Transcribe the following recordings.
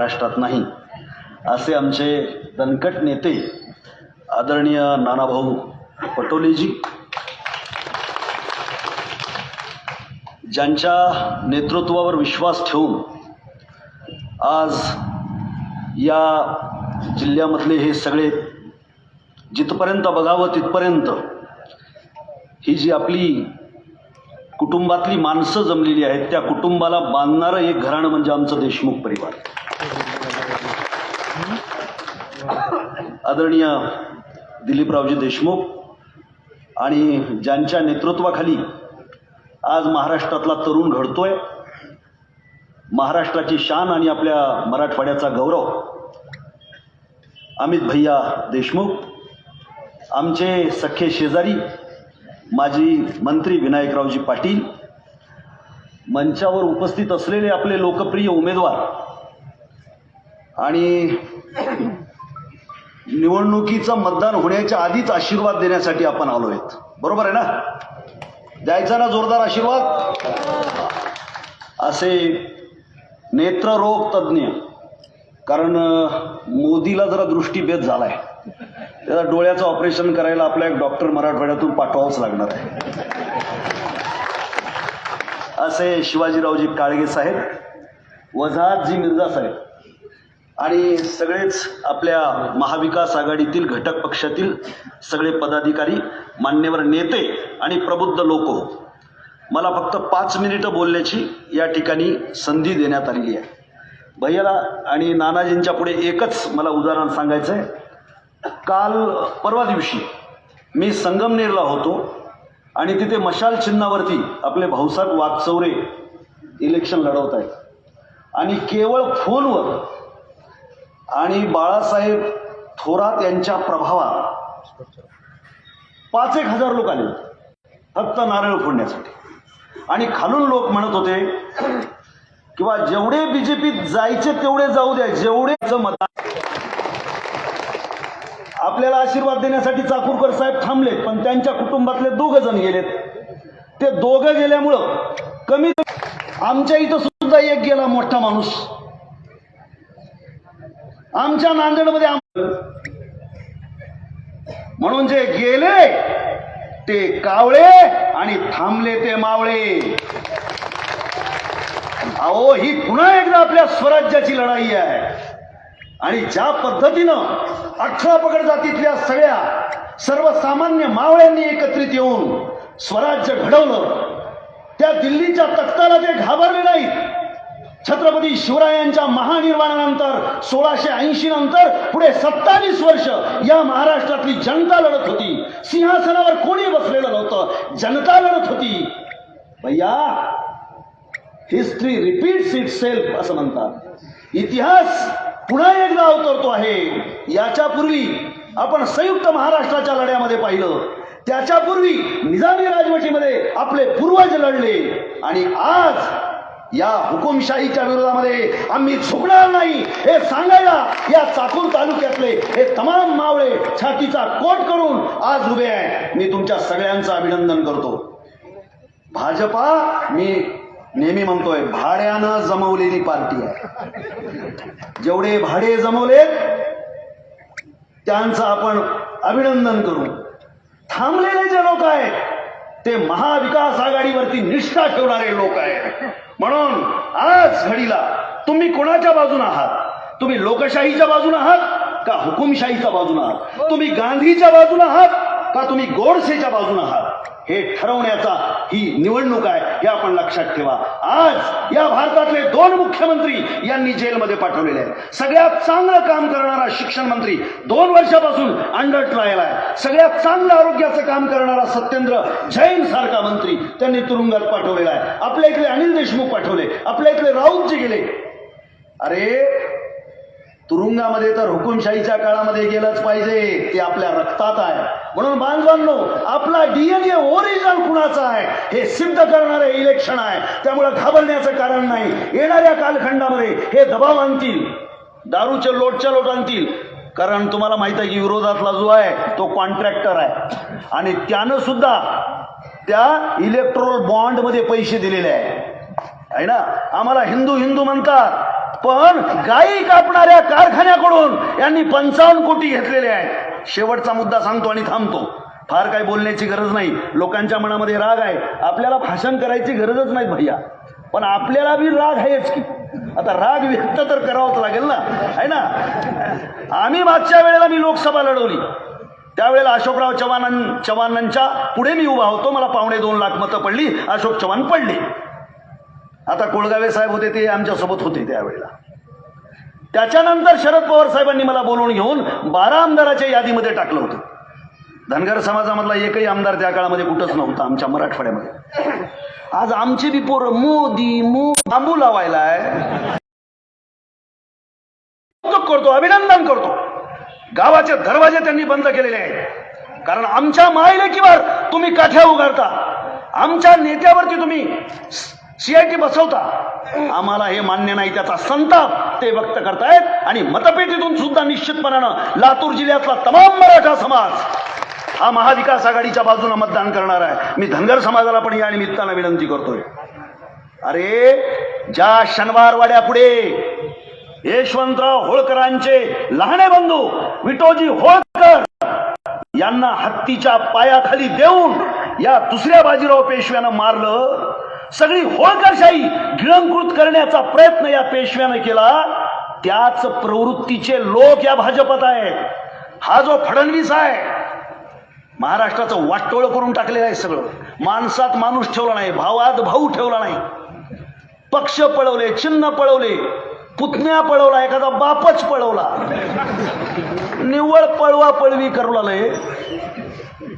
महाराष्ट्रात नाही. असे आमचे दणकट नेते आदरणीय नानाभाऊ पटोलेजी ज्यांच्या नेतृत्वावर विश्वास ठेवून आज या जिल्ह्यामधले हे सगळे जिथपर्यंत बघावं तिथपर्यंत ही जी आपली कुटुंबातली माणसं जमलेली आहेत त्या कुटुंबाला बांधणारं एक घराणं म्हणजे आमचं देशमुख परिवार. आदरणीय दिलीपरावजी देशमुख आणि ज्यांच्या नेतृत्वाखाली आज महाराष्ट्रातला तरुण घडतोय महाराष्ट्राची शान आणि आपल्या मराठवाड्याचा गौरव अमित भैया देशमुख आमचे सख्खे शेजारी माजी मंत्री विनायकरावजी पाटील मंचावर उपस्थित असलेले आपले लोकप्रिय उमेदवार आणि निवडणुकीचं मतदान होण्याच्या आधीच आशीर्वाद देण्यासाठी आपण आलो आहेत. बरोबर आहे ना? द्यायचा ना जोरदार आशीर्वाद? असे नेत्ररोग तज्ज्ञ. कारण मोदीला जरा दृष्टीभेद झालाय. त्याला डोळ्याचं ऑपरेशन करायला आपला एक डॉक्टर मराठवाड्यातून पाठवावंच लागणार आहे. असे शिवाजीरावजी काळगे साहेब वजाहतजी मिर्झा साहेब आणि सगळेच आपल्या महाविकास आघाडीतील घटक पक्षातील सगळे पदाधिकारी मान्यवर नेते आणि प्रबुद्ध लोक. मला फक्त पाच मिनिटं बोलण्याची या ठिकाणी संधी देण्यात आलेली आहे. भैयाला आणि नानाजींच्या पुढे एकच मला उदाहरण सांगायचं आहे काल परवा दिवशी मी संगमनेरला होतो आणि तिथे मशाल चिन्हावरती आपले भाऊसाहेब वागचौरे इलेक्शन लढवत आहेत आणि केवळ फोनवर आणि बाळासाहेब थोरात यांच्या प्रभावात पाच एक हजार लोक आले. होते फक्त नारळ फोडण्यासाठी. आणि खालून लोक म्हणत होते किंवा जेवढे बीजेपीत जायचे तेवढे जाऊ द्या जेवढे मतदान आपल्याला आशीर्वाद देण्यासाठी चाकूरकर साहेब थांबले पण त्यांच्या कुटुंबातले दोघ जण गेलेत. ते दोघं गेल्यामुळं कमी आमच्या इथं सुद्धा एक गेला मोठा माणूस. आमच्या नांदेडमध्ये म्हणून जे गेले ते कावळे आणि थांबले ते मावळे. अहो ही पुन्हा एकदा आपल्या स्वराज्याची लढाई आहे. आणि ज्या पद्धतीनं अठरा पकड जातीतल्या सगळ्या सर्वसामान्य मावळ्यांनी एकत्रित येऊन स्वराज्य घडवलं त्या दिल्लीच्या तख्ताला ते घाबरले नाहीत छत्रपती शिवरायांच्या महानिर्वाणानंतर सोळाशे ऐंशी नंतर पुढे सत्तावीस वर्ष या महाराष्ट्रातली जनता लढत होती. सिंहासनावर कोणी बसलेलं नव्हतं. जनता लढत होती. भैया हिस्ट्री रिपीट्स इट सेल्फ असं म्हणतात. इतिहास पुन्हा एकदा अवतरतो आहे. याच्यापूर्वी आपण संयुक्त महाराष्ट्राच्या लढ्यामध्ये पाहिलं. त्याच्यापूर्वी निजामी राजवटीमध्ये आपले पूर्वज लढले. आणि आज या हुकुमशाहीच्या विरोधामध्ये आम्ही झुकणार नाही. हे सांगायला या चाकूर तालुक्यातले हे तमाम मावळे छातीचा कोट करून आज उभे आहे मी तुमच्या सगळ्यांचं अभिनंदन करतो. भाजपा मी नेहमी म्हणतोय भाड्यानं जमवलेली पार्टी आहे. जेवढे भाडे जमवलेत त्यांचं आपण अभिनंदन करू. थांबलेले जे लोक आहेत ते महाविकास आघाडीवरती निष्ठा ठेवणारे लोक आहेत. म्हणून आज घडीला तुम्ही कोणाच्या बाजून आहात? तुम्ही लोकशाहीच्या बाजून आहात का हुकुमशाहीच्या बाजून आहात? तुम्ही गांधीच्या बाजून आहात का तुम्ही गोडसेच्या बाजून आहात? हे ठरवण्याचा ही निवडणूक आहे हे आपण लक्षात ठेवा. आज या भारतातले दोन मुख्यमंत्री यांनी जेलमध्ये पाठवलेले आहेत. सगळ्यात चांगलं काम करणारा शिक्षण मंत्री दोन वर्षापासून अंडर ट्रायल आहे. सगळ्यात चांगलं आरोग्याचं काम करणारा सत्येंद्र जैन सारखा मंत्री त्यांनी तुरुंगात पाठवलेला आहे. आपल्या इकडे अनिल देशमुख पाठवले. आपल्या इथले राऊतजी गेले. अरे तुरुंगामध्ये तर हुकुमशाहीच्या काळामध्ये गेलंच पाहिजे. ते आपल्या रक्तात आहे. म्हणून बांधवांनो आपला डीएनए ओरिजिनल कुणाचा आहे? हे सिद्ध करणारे इलेक्शन आहे. त्यामुळे घाबरण्याचं कारण नाही. येणाऱ्या कालखंडामध्ये हे दबाव आणतील. दारूच्या लोटच्या लोट आणतील. कारण तुम्हाला माहीत आहे की विरोधातला जो आहे तो कॉन्ट्रॅक्टर आहे. आणि त्यानं सुद्धा त्या इलेक्ट्रोल बॉन्डमध्ये पैसे दिलेले आहे. आहे ना? आम्हाला हिंदू हिंदू म्हणतात. पण गायी कापणाऱ्या कारखान्याकडून यांनी पंचावन्न कोटी घेतलेले आहेत. शेवटचा मुद्दा सांगतो आणि थांबतो. फार काही बोलण्याची गरज नाही. लोकांच्या मनामध्ये राग आहे. आपल्याला भाषण करायची गरजच नाही भैया. पण आपल्याला बी राग आहेच की. आता राग व्यक्त तर करावाच लागेल ना. आहे ना? आम्ही मागच्या वेळेला मी लोकसभा लढवली. त्यावेळेला अशोकराव चव्हाणां चव्हाणांच्या पुढे मी उभा होतो. मला पावणे दोन लाख मतं पडली. अशोक चव्हाण पडले. आता कोळगावे साहेब होते ते आमच्यासोबत होते त्यावेळेला. त्याच्यानंतर शरद पवार साहेबांनी मला बोलवून घेऊन बारा आमदाराच्या यादीमध्ये टाकलं होतं. धनगर समाजामधला एकही आमदार त्या काळामध्ये कुठंच नव्हता आमच्या मराठवाड्यामध्ये. आज आमचे बी पोरं मोदी मो बांबू लावायला आहे करतो अभिनंदन करतो. गावाचे दरवाजे त्यांनी बंद केलेले आहेत. कारण आमच्या मायलेकीवर तुम्ही काठ्या उगारता. आमच्या नेत्यावरती तुम्ही सीआयटी बसवता. आम्हाला हे मान्य नाही त्याचा संताप ते व्यक्त करतायत आणि मतपेटीतून सुद्धा निश्चितपणानं लातूर जिल्ह्यातला तमाम मराठा समाज हा महाविकास आघाडीच्या बाजूने मतदान करणार आहे. मी धनगर समाजाला पण या निमित्तानं विनंती करतोय. अरे ज्या शनिवारवाड्या पुढे यशवंतराव होळकरांचे लहाने बंधू विटोजी होळकर यांना हत्तीच्या पायाखाली देऊन या दुसऱ्या बाजीराव पेशव्यानं मारलं सगळी होळकरशाही गिळंकृत करण्याचा प्रयत्न या पेशव्यानं केला. त्याच प्रवृत्तीचे लोक या भाजपत आहेत. हा जो फडणवीस आहे महाराष्ट्राचं वाटोळं करून टाकलेलं आहे सगळं. माणसात माणूस ठेवला नाही भावात भाऊ ठेवला नाही. पक्ष पळवले चिन्ह पळवले पुतण्या पळवला एखादा बापच पळवला. निव्वळ पळवा पळवी करू लागले.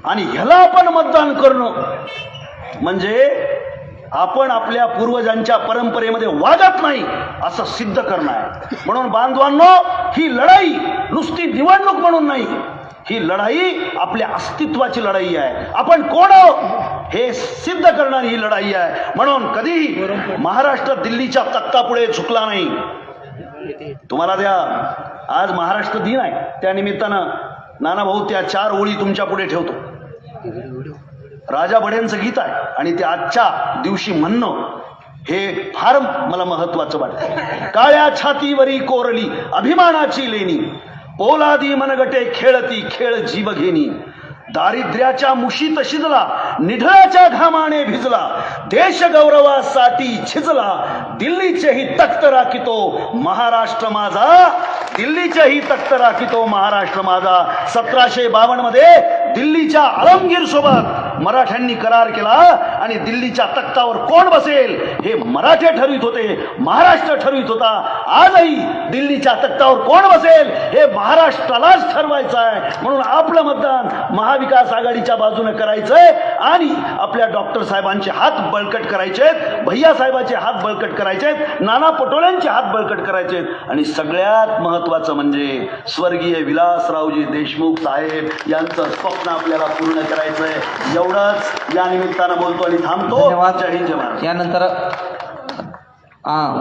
आणि ह्याला आपण मतदान करणं. म्हणजे आपण आपल्या पूर्वजांच्या परंपरेमध्ये वागत नाही असं सिद्ध करणं आहे. म्हणून बांधवांनो ही लढाई नुसती निवडणूक म्हणून नाही ही लढाई आपल्या अस्तित्वाची लढाई आहे. आपण कोण आहोत? हे सिद्ध करणारी ही लढाई आहे. म्हणून कधीही महाराष्ट्र दिल्लीच्या तख्तापुढे झुकला नाही. तुम्हाला द्या आज महाराष्ट्र दिन आहे. त्या निमित्तानं नाना भाऊ त्या चार ओळी तुमच्यापुढे ठेवतो. राजा बड्यांचं गीत आहे आणि ते आजच्या दिवशी म्हणणं हे फार मला महत्वाचं वाटतं काळ्या छातीवरी कोरली अभिमानाची लेणी. पोलादी मनगटे खेळती खेळ जीव घेणी दारिद्र्याच्या मुशीत शिजला निढळाच्या घामाने भिजला. देश गौरवासाठी छिजला दिल्लीचेही तख्त राखितो महाराष्ट्र माझा. दिल्लीचेही तख्त राखितो महाराष्ट्र माझा. सतराशे बावन्नमध्ये दिल्लीच्या आलमगीर सोबत मराठ्यांनी करार केला आणि दिल्लीच्या तख्तावर कोण बसेल हे मराठे ठरवित होते महाराष्ट्र ठरवित होता. आजही दिल्लीच्या तख्तावर कोण बसेल हे महाराष्ट्रालाच ठरवायचं आहे. म्हणून आपलं मतदान महाविकास आघाडीच्या बाजूने करायचंय आणि आपल्या डॉक्टर साहेबांचे हात बळकट करायचे भैया साहेबांचे हात बळकट करायचे नाना पटोल्यांचे हात बळकट करायचे आणि सगळ्यात महत्वाचं म्हणजे स्वर्गीय विलासरावजी देशमुख साहेब यांचं स्वप्न आपल्याला पूर्ण करायचंय. एवढंच या निमित्तानं बोलतो आणि थांबतो. धन्यवाद. जय हिंद जय महाराष्ट्र. यानंतर हा